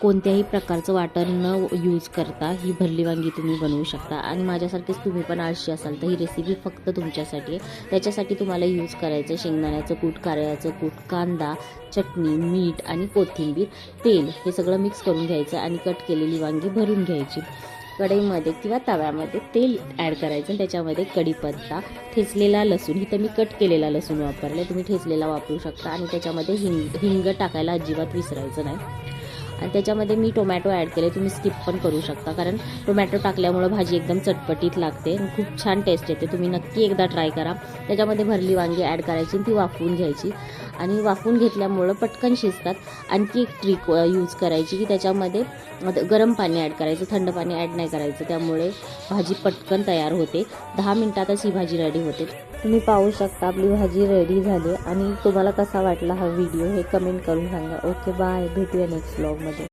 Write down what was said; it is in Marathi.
कोणत्याही प्रकारचं वाटण न यूज करता ही भरली वांगी तुम्ही बनवू शकता. आणि माझ्यासारखेच तुम्ही पण आळशी असाल तर ही रेसिपी फक्त तुमच्यासाठी आहे. त्याच्यासाठी तुम्हाला यूज करायचं शेंगदाण्याचं कूट कारळ्याचं कूट कांदा चटणी मीठ आणि कोथिंबीर तेल हे सगळं मिक्स करून घ्यायचं आणि कट केलेली वांगी भरून घ्यायची. कढईमध्ये किंवा तव्यामध्ये तेल ॲड करायचं आणि त्याच्यामध्ये कढीपत्ता ठेचलेला लसूण इथं मी कट केलेला लसूण वापरला तुम्ही ठेचलेला वापरू शकता आणि त्याच्यामध्ये हिंग हिंग टाकायला अजिबात विसरायचं नाही. आणि त्याच्यामध्ये मी टोमॅटो ॲड केले. तुम्ही स्किप पण करू शकता कारण टोमॅटो टाकल्यामुळं भाजी एकदम चटपटीत लागते खूप छान टेस्ट येते. तुम्ही नक्की एकदा ट्राय करा. त्याच्यामध्ये भरली वांगी ॲड करायची आणि ती वाफवून घ्यायची. आणि वाफवून घेतल्यामुळं पटकन शिजतात. आणखी एक ट्रिक यूज करायची की त्याच्यामध्ये गरम पाणी ॲड करायचं. थंड पाणी ॲड नाही करायचं. त्यामुळे भाजी पटकन तयार होते. दहा मिनटातच ही भाजी रेडी होते. तुम्ही पाहू शकता आपली भाजी रेडी झाली. आणि तुम्हाला कसा वाटला हा व्हिडिओ हे कमेंट करून सांगा. ओके बाय भेटूया नेक्स्ट ब्लॉगमध्ये